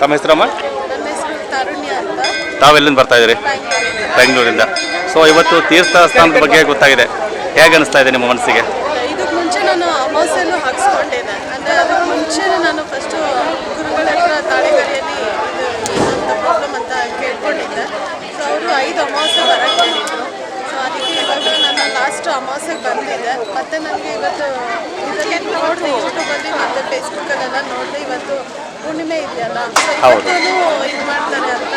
ತಮ್ಮ ಹೆಸರಮ್ಮ ತಾವೆಲ್ಲಿಂದ ಬರ್ತಾ ಇದ್ದೀರಿ? ಬೆಂಗಳೂರಿಂದ. ಸೊ ಇವತ್ತು ತೀರ್ಥ ಸ್ಥಾನದ ಬಗ್ಗೆ ಗೊತ್ತಾಗಿದೆ. ಹೇಗೆ ಅನಿಸ್ತಾ ಇದೆ ನಿಮ್ಮ ಮನಸ್ಸಿಗೆ ಇದಕ್ಕೆ ಮುಂಚೆ ನಾನು ಅಮಾವಾಸ್ಯೆಲ್ಲೂ ಹಾಕ್ಸ್ಕೊಂಡಿದ್ದೆ ಅಂದರೆ ಅದಕ್ಕೆ ಮುಂಚೆ ನಾನು ಫಸ್ಟು ಗುರುಗಳ ಹತ್ರ ತಾಳೆಗರಿಯಲ್ಲಿ ಇದು ಏನಂತ ಪ್ರಾಬ್ಲಮ್ ಅಂತ ಕೇಳ್ಕೊಂಡಿದ್ದೆ ಸೊ ಅವರು ಐದು ಅಮಾವಾಸ್ಯೆ ಬರಕ್ಕೆ ಹೇಳಿದ್ರು ಸೊ ಅದಕ್ಕೆ ಇವಾಗ ನಾನು ಲಾಸ್ಟ್ ಅಮಾವಾಸ್ಯೆಗೆ ಬಂದಿದ್ದೆ ಮತ್ತು ನನಗೆ ಇವತ್ತು ಇದರಲ್ಲಿ ನೋಡಿದೆ ಯೂಟ್ಯೂಬಲ್ಲಿ ಮತ್ತು ಫೇಸ್ಬುಕ್ಕಲ್ಲೆಲ್ಲ ನೋಡಿದೆ ಇವತ್ತು ಹುಣ್ಣಿಮೆ ಇದೆಯಲ್ಲ? ಹೌದು. ಇದು ಮಾಡ್ತಾರೆ ಅಂತ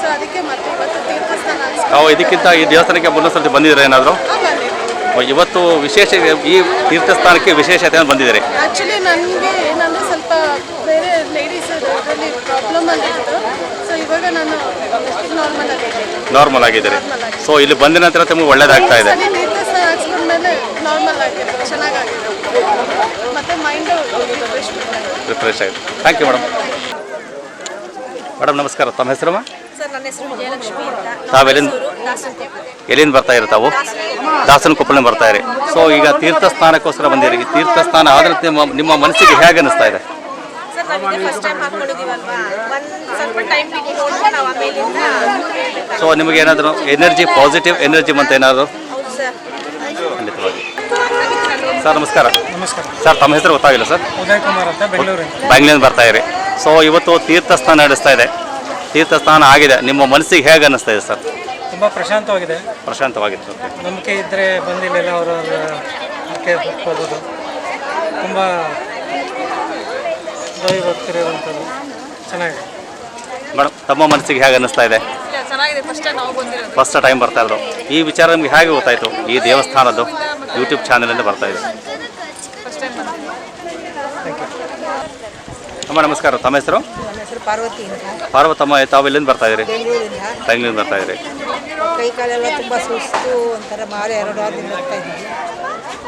ಸೊ ಅದಕ್ಕೆ ಮತ್ತೆ ಇವತ್ತು ತೀರ್ಥಸ್ಥಾನ ನಾವು ಇದಕ್ಕಿಂತ ಈ ದೇವಸ್ಥಾನಕ್ಕೆ ಮುನ್ನ ಸರ್ತಿ ಬಂದಿದ್ದೀರಾ ಏನಾದರೂ? ಬಂದಿದ್ದೀನಿ ಇವತ್ತು ವಿಶೇಷ ಈ ತೀರ್ಥಸ್ಥಾನಕ್ಕೆ ವಿಶೇಷತೆ ಬಂದಿದ್ದೀರಿ. ಆಕ್ಚುಲಿ ನನಗೆ ಏನಂದ್ರೆ ಸ್ವಲ್ಪ ಬೇರೆ ಲೇಡೀಸ್ ಪ್ರಾಬ್ಲಮ್ ಪ್ರಾಬ್ಲಮಲ್ಲಿ ಇತ್ತು ಸೊ ಇವಾಗ ನಾನು ನಾರ್ಮಲ್ ಆಗಿದ್ದೀನಿ ನಾರ್ಮಲ್ ಆಗಿದ್ದೀರಿ. ಸೊ ಇಲ್ಲಿ ಬಂದ ನಂತರ ತುಂಬ ಒಳ್ಳೇದಾಗ್ತಾ ಇದೆ. ಸರಿ ತೀರ್ಥಸ್ಥಾನ ಹಾಕ್ಸ್ಕೊಂಡ್ಮೇಲೆ ನಾರ್ಮಲ್ ಆಗಿದೆ ಚೆನ್ನಾಗಾಗಿದೆ. ಮೈಂಡು ರಿಫ್ರೆಶ್ ಆಗಿದೆ ಥ್ಯಾಂಕ್ ಯು ಮೇಡಮ್ ಮೇಡಮ್ ನಮಸ್ಕಾರ. ತಮ್ಮ ಹೆಸರಮ್ಮ ಸರ್ ನನ್ನ ಹೆಸರು ವಿಜಯಲಕ್ಷ್ಮಿ ಅಂತ. ತಾವೆಲ್ಲಿಂದ ಎಲ್ಲಿಂದ ಬರ್ತಾ ಇರೋ ತಾವು? ದಾಸನ ಕೊಪ್ಪಳ ಬರ್ತಾ ಇರಿ. ಸೊ ಈಗ ತೀರ್ಥಸ್ಥಾನಕ್ಕೋಸ್ಕರ ಬಂದಿರಿ. ಈ ತೀರ್ಥಸ್ಥಾನ ಆದ್ರೆ ನಿಮ್ಮ ನಿಮ್ಮ ಮನಸ್ಸಿಗೆ ಹೇಗೆ ಅನಿಸ್ತಾ ಇದೆ? ಸರ್ ನಾವು ಫಸ್ಟ್ ಟೈಮ್ ಹಾಕೊಂಡಿದ್ದೀವಲ್ವಾ ಒಂದು ಸ್ವಲ್ಪ ಟೈಮ್ ಬಿಟ್ಟು ನೋಡ್ಕೊಂಡು ನಾವು ಆಮೇಲಿಂದ ಸೊ ನಿಮಗೆ ಏನಾದರೂ ಎನರ್ಜಿ ಪಾಸಿಟಿವ್ ಎನರ್ಜಿ ಅಂತ ಏನಾದರೂ? ಹೌದು ಸರ್. ಖಂಡಿತವಾಗಿ ಸರ್ ನಮಸ್ಕಾರ. ನಮಸ್ಕಾರ. ಸರ್ ತಮ್ಮ ಹೆಸರು ಗೊತ್ತಾಗಿಲ್ಲ ಸರ್? ಉದಯ್ ಕುಮಾರ್ ಅಂತ ಬೆಂಗಳೂರಿಂದ ಬೆಂಗಳೂರಿಂದ ಬರ್ತಾ ಇರಿ. ಸೊ ಇವತ್ತು ತೀರ್ಥಸ್ಥಾನ ನಡೆಸ್ತಾ ಇದೆ. ತೀರ್ಥಸ್ಥಾನ ಆಗಿದೆ. ನಿಮ್ಮ ಮನಸ್ಸಿಗೆ ಹೇಗೆ ಅನ್ನಿಸ್ತಾ ಇದೆ ಸರ್? ತುಂಬ ಪ್ರಶಾಂತವಾಗಿದೆ. ಪ್ರಶಾಂತವಾಗಿದೆ ನಂಬಿಕೆ ಇದ್ದರೆ ಬಂದಿಲ್ಲ ಅವರು ನಂಬಿಕೆ ತುಂಬ ದೈವ ಭಕ್ತರಿರುವಂಥದ್ದು ಚೆನ್ನಾಗಿದೆ. ಮೇಡಮ್ ತಮ್ಮ ಮನಸ್ಸಿಗೆ ಹೇಗೆ ಅನ್ನಿಸ್ತಾ ಇದೆ? ಚೆನ್ನಾಗಿದೆ. ಫಸ್ಟ್ ಟೈಮ್ ನಾವು ಬಂದಿರೋದು. ಫಸ್ಟ್ ಟೈಮ್ ಬರ್ತಾ ಇರೋದು. ಈ ವಿಚಾರ ನಿಮ್ಗೆ ಹೇಗೆ ಗೊತ್ತಾಯಿತು ಈ ದೇವಸ್ಥಾನದ್ದು? ಯೂಟ್ಯೂಬ್ ಚಾನಲಿಂದ ಬರ್ತಾ ಇದೆ. ಅಮ್ಮ ನಮಸ್ಕಾರ. ತಮ್ಮ ಹೆಸರು? ಪಾರ್ವತಿ ಪಾರ್ವತಮ್ಮ ತಾವು ಎಲ್ಲಿಂದ ಬರ್ತಾ ಇದ್ದೀರಿ? ಬೆಂಗಳೂರಿಂದ. ಬರ್ತಾ ಇದ್ದೀರಿ. ಕೈ ಕಾಲೆಲ್ಲ ತುಂಬ ಸುಸ್ತು ಒಂಥರ ಮಾರು ಎರಡು ವಾರದಿಂದ ಬರ್ತಾ ಇದ್ದೀವಿ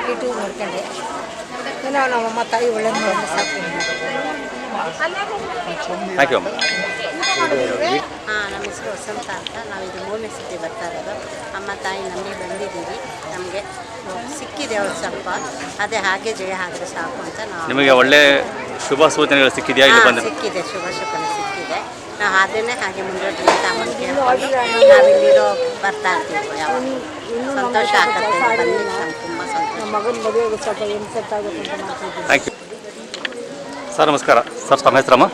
ಯೂಟ್ಯೂಬ್ ನೋಡ್ಕೊಂಡೆ. ಏನೋ ನಮ್ಮಮ್ಮ ತಾಯಿ ಒಳ್ಳೆ ಸಾಕ್ತೀನಿ ಥ್ಯಾಂಕ್ ಯು ಅಮ್ಮ. ವಸಂತ ಅಂತ ನಾವು ಇದು ಮೂರನೇ ಸತಿ ಬರ್ತಾ ಇರೋದು. ಅಮ್ಮ ತಾಯಿ ನಂಬಿ ಬಂದಿದ್ದೀವಿ. ನಮಗೆ ಸಿಕ್ಕಿದೆ ಅವ್ರು ಸ್ವಲ್ಪ. ಅದೇ ಹಾಗೆ ಜಯ ಆದರೆ ಸಾಕು ಅಂತ ನಾವು ನಿಮಗೆ ಒಳ್ಳೆ ಶುಭ ಸೂಚನೆಗಳು ಸಿಕ್ಕಿದೆಯಾ ಇಲ್ಲಿ ಬಂದ? ಸಿಕ್ಕಿದೆ. ಶುಭ ಶುಭನೆ ಸಿಕ್ಕಿದೆ. ನಾವು ಅದನ್ನೇ ಹಾಗೆ ಮುಂದುವರೆದಿಲ್ಲ ಅಂತ ಅಮ್ಮನ ಕೇಳ್ಕೊಂಡು ನಾವಿಲ್ಲಿರೋ ಬರ್ತಾ ಇರ್ತೀವಿ ಯಾವಾಗ ಸಂತೋಷ ಆಗುತ್ತೆ ಬಂದಿದ್ದು ನಮ್ಗೆ ತುಂಬ ಸಂತೋಷ. ಮಗನ ಮದುವೆಗೆ ಸ್ವಲ್ಪ ಏನು ಸೆಟ್ ಆಗುತ್ತೆ ಅಂತ ಮಾಡ್ತಿದ್ದೀನಿ. ಥ್ಯಾಂಕ್ ಯು ಸರ್ ನಮಸ್ಕಾರ. ಸರ್ ತಮ್ಮ ಹೆಸರಮ್ಮ?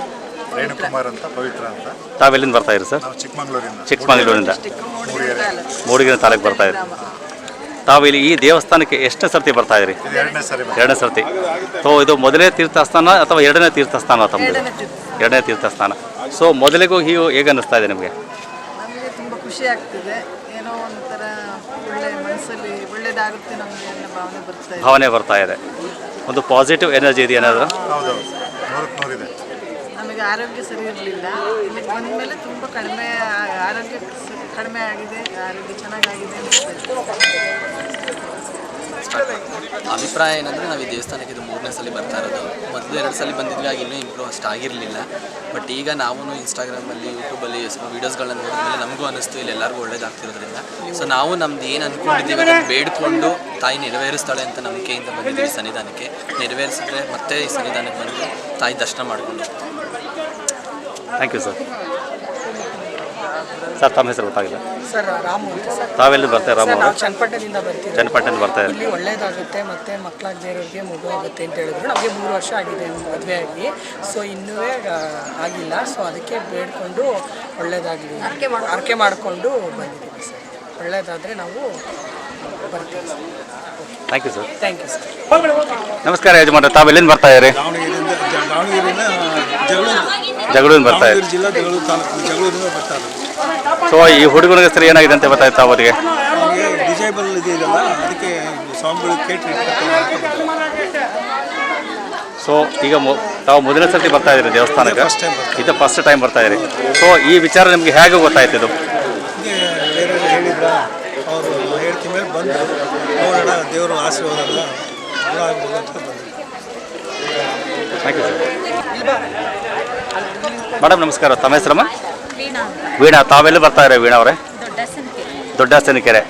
ರೇಣುಕುಮಾರ್ ಅಂತ ಪವಿತ್ರ ಅಂತ. ತಾವೆಲ್ಲಿಂದ ಬರ್ತಾ ಇರಿ ಸರ್? ನಾವು ಚಿಕ್ಕಮಂಗ್ಳೂರಿಂದ. ಚಿಕ್ಕಮಗಳೂರಿಂದ. ಮೂಡಿಗೆರೆ ತಾಲೂಕು. ಬರ್ತಾ ಇರಿ ತಾವು ಇಲ್ಲಿ ಈ ದೇವಸ್ಥಾನಕ್ಕೆ ಎಷ್ಟನೇ ಸರ್ತಿ ಬರ್ತಾ ಇರಿ ಇದು ಎರಡನೇ ಸಾರಿ. ಎರಡನೇ ಸರ್ತಿ. ಸೊ ಇದು ಮೊದಲನೇ ತೀರ್ಥಸ್ಥಾನ ಅಥವಾ ಎರಡನೇ ತೀರ್ಥಸ್ಥಾನ ತಮ್ಮದು? ಎರಡನೇ ತೀರ್ಥಸ್ಥಾನ. ಸೊ ಮೊದಲಿಗೂ ಹೀಗೆ ಹೇಗೆ ಅನ್ನಿಸ್ತಾ ಇದೆ ನಿಮಗೆ? ನಮಗೆ ತುಂಬ ಖುಷಿ ಆಗ್ತಿದೆ. ಏನೋ ಒಂಥರ ಒಳ್ಳೆ ಮನಸ್ಸಲ್ಲಿ ಒಳ್ಳೇದಾಗುತ್ತೆ ನಮಗೆ ಅನ್ನೋ ಭಾವನೆ ಬರ್ತಾ ಇದೆ. ಭಾವನೆ ಬರ್ತಾ ಇದೆ. ಒಂದು ಪಾಸಿಟಿವ್ ಎನರ್ಜಿ ಇದೆ ಏನಾದರೂ? ಹೌದೌದು ನೂರಕ್ಕೆ ನೂರಿದೆ ನಮಗೆ ಆರೋಗ್ಯ ಸರಿ ಇರಲಿಲ್ಲ. ಇಲ್ಲಿಗೆ ಬಂದ ಮೇಲೆ ತುಂಬ ಕಡಿಮೆ ಆರೋಗ್ಯ ಕಡಿಮೆ ಆಗಿದೆ, ಆರೋಗ್ಯ ಚೆನ್ನಾಗಾಗಿದೆ ಅಭಿಪ್ರಾಯ ಏನಂದರೆ ನಾವು ಈ ದೇವಸ್ಥಾನಕ್ಕೆ ಇದು ಮೂರನೇ ಸಲ ಬರ್ತಾ ಇರೋದು. ಮೊದಲು ಎರಡು ಸಲ ಬಂದಿದ್ವಿ, ಆಗ ಇನ್ನೂ ಇಂಪ್ರೂವ್ ಅಷ್ಟು ಆಗಿರಲಿಲ್ಲ. ಬಟ್ ಈಗ ನಾವು ಇನ್ಸ್ಟಾಗ್ರಾಮಲ್ಲಿ ಯೂಟ್ಯೂಬಲ್ಲಿ ವೀಡಿಯೋಸ್ಗಳನ್ನ ನೋಡಿದ್ಮೇಲೆ ನಮಗೂ ಅನಿಸ್ತು ಇಲ್ಲಿ ಎಲ್ಲರಿಗೂ ಒಳ್ಳೇದಾಗ್ತಿರೋದ್ರಿಂದ. ಸೊ ನಾವು ನಮ್ದು ಏನು ಅಂದ್ಕೊಂಡಿದ್ದೀವಿ ಅದನ್ನು ಬೇಡ್ಕೊಂಡು ತಾಯಿ ನೆರವೇರಿಸ್ತಾಳೆ ಅಂತ ನಂಬಿಕೆಯಿಂದ ಬಂದಿದ್ದೀವಿ ಸನ್ನಿಧಾನಕ್ಕೆ. ನೆರವೇರಿಸಿದ್ರೆ ಮತ್ತೆ ಈ ಸನ್ನಿಧಾನಕ್ಕೆ ಬಂದು ತಾಯಿ ದರ್ಶನ ಮಾಡ್ಕೊಂಡು ಥ್ಯಾಂಕ್ ಯು ಸರ್ ಸರ್ ತಮ್ಮ ಹೆಸರು ಗೊತ್ತಾಗಿಲ್ಲ? ಸರ್ ರಾಮು ಅಂತ ಸರ್. ತಾವೆಲ್ಲಿ ಬರ್ತಾರೆ ರಾಮ ನಾವು ಚನ್ನಪಟ್ಟಣದಿಂದ ಬರ್ತೀವಿ. ಚನ್ನಪಟ್ಟಣದಿಂದ ಬರ್ತಾ ಇದ್ದಾರೆ ಇಲ್ಲಿ ಒಳ್ಳೇದಾಗುತ್ತೆ ಮತ್ತೆ ಮಕ್ಕಳಾಗದೇ ಇರೋರಿಗೆ ಮಗು ಆಗುತ್ತೆ ಅಂತ ಹೇಳಿದ್ರು. ನಮಗೆ ಮೂರು ವರ್ಷ ಆಗಿದೆ ಮದುವೆ ಆಗಿ. ಸೊ ಇನ್ನೂ ಆಗಿಲ್ಲ. ಸೊ ಅದಕ್ಕೆ ಬೇಡ್ಕೊಂಡು ಒಳ್ಳೇದಾಗಲಿ. ಅರ್ಕೆ ಮಾಡಿಕೊಂಡು. ಬಂದಿದ್ದೀವಿ ಸರ್. ಒಳ್ಳೇದಾದರೆ ನಾವು ಬರ್ತೀವಿ sir. Thank you sir thank you sir ನಮಸ್ಕಾರ ಯಜಮಾನ್ರೆ ತಾವು ಎಲ್ಲಿಂದ ಬರ್ತಾ ಇದ್ದೀರಿ? ದಾವಣಗೆರೆಯಿಂದ ದಾವಣಗೆರೆಯಿಂದ ಜಗಳೂರು ಜಗಳೂರಿಂದ ಬರ್ತಾ ಇದೆ ಜಿಲ್ಲಾ ಜಗಳೂರು ತಾಲೂಕು ಸೊ ಈ ಹುಡುಗನಿಗೆ ಹೆಸರು ಏನಾಗಿದೆ ಅಂತ ಗೊತ್ತಾಯ್ತು ಅವರಿಗೆ? ನಮಗೆ ಡಿಸೇಬಲ್ ಇದೆಯಲ್ಲ ಅದಕ್ಕೆ ಸ್ವಾಮಿಗಳು ಕೇಟ್ರಿ ಸೊ ಈಗ ಮೊ- ತಾವು ಮೊದಲನೇ ಸರ್ತಿ ಬರ್ತಾ ಇದ್ದೀರಿ ದೇವಸ್ಥಾನಕ್ಕೆ? ಇದು ಫಸ್ಟ್ ಟೈಮ್ ಬರ್ತಾ ಇದ್ದೀರಿ. ಸೊ ಈ ವಿಚಾರ ನಿಮಗೆ ಹೇಗೆ ಗೊತ್ತಾಯ್ತು ಇದು? ಹೀಗೆ ಬೇರೆ ಹೇಳಿದ್ರ? ಅವರು ಹೇಳ್ತಿ ಮೇಲೆ ಬಂದು ನೋಡೋಣ ದೇವರು ಆಶೀರ್ವಾದ ಎಲ್ಲ ಎಲ್ಲ ಆಗ್ಬೋದು ಅಂತ ಬಂದರು. ಥ್ಯಾಂಕ್ ಯು ಸರ್ ಮೇಡಮ್ ನಮಸ್ಕಾರ. ತಮ್ಮ ಹೆಸರಮ್ಮ ವೀಣಾ. ತಾವೆಲ್ಲೂ ಬರ್ತಾ ಇದ್ರೆ ವೀಣಾ ಅವರೇ? ದೊಡ್ಡ ಕೆರೆ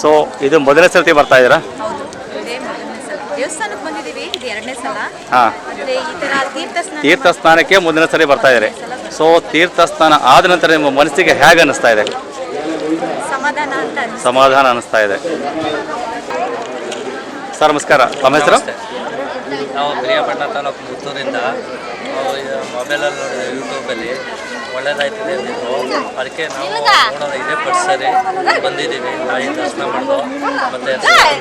ಸೊ ಇದು ಮೊದಲನೇ ಸರ್ತಿ ಬರ್ತಾ ಇದ್ದೀರಾ? ಹೌದು. ಇದೇ ಮೊದಲನೇ ಸಲ. ದೇವಸ್ಥಾನಕ್ಕೆ ಬಂದಿದ್ದೀವಿ. ಇದು ಎರಡನೇ ಸಲ. ಹಾಂ. ಆಮೇಲೆ ಈ ತರ ತೀರ್ಥ ಸ್ಥಾನಕ್ಕೆ ಸ್ನಾನಕ್ಕೆ ಮುಂದಿನ ಸರಿ ಬರ್ತಾ ಇದ್ದಾರೆ. ಸೊ ತೀರ್ಥ ಸ್ನಾನ ಆದ ನಂತರ ನಿಮ್ಮ ಮನಸ್ಸಿಗೆ ಹೇಗೆ ಅನ್ನಿಸ್ತಾ ಇದೆ? ಸಮಾಧಾನ ಅಂತ ಸಮಾಧಾನ ಅನ್ನಿಸ್ತಾ ಇದೆ. ಸರ್ ನಮಸ್ಕಾರ. ತಮ್ಮ ಹೆಸರು? ನಾವು ಪ್ರಿಯಪಟ್ಟಣ ತಾಲೂಕು ಇದು ಮೊಬೈಲಲ್ಲಿ ನೋಡಿದೆ ಯೂಟ್ಯೂಬಲ್ಲಿ ಒಳ್ಳೇದಾಯ್ತದೆ ಅಂದಿದ್ರು ಅದಕ್ಕೆ ನಾವು ನೋಡೋಣ ಇದೇ ಫಸ್ಟ್ ಸರಿ ಬಂದಿದ್ದೀವಿ ತಾಯಿ ದರ್ಶನ ಮಾಡೋದು ಮತ್ತು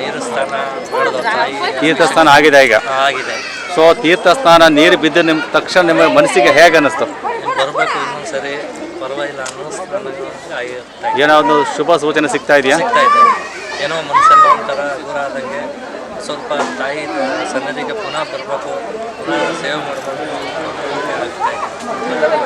ನೀರು ಸ್ನಾನ ಮಾಡೋದು ತಾಯಿ ತೀರ್ಥಸ್ಥಾನ ಆಗಿದೆ ಈಗ ಆಗಿದೆ ಸೊ ತೀರ್ಥಸ್ಥಾನ ನೀರು ಬಿದ್ದು ನಿಮ್ಮ ತಕ್ಷಣ ನಿಮ್ಮ ಮನಸ್ಸಿಗೆ ಹೇಗೆ ಅನ್ನಿಸ್ತು? ನೀವು ಬರಬೇಕು ಇನ್ನೊಂದು ಸರಿ ಪರವಾಗಿಲ್ಲ ಅನ್ನೋ ಸ್ನಾನ ಏನೋ ಒಂದು ಶುಭ ಸೂಚನೆ ಸಿಗ್ತಾ ಇದೆಯಾ? ಸಿಗ್ತಾ ಇದೆ ಏನೋ ಮನಸ್ಸಲ್ಲ ಒಂಥರ ದೂರ ಆದಂಗೆ ಸ್ವಲ್ಪ ತಾಯಿ ಸನ್ನಿಧಿಗೆ ಪುನಃ ಬರಬೇಕು ಪುನಃ ಸೇವೆ ಮಾಡಬೇಕು. పిల్లలు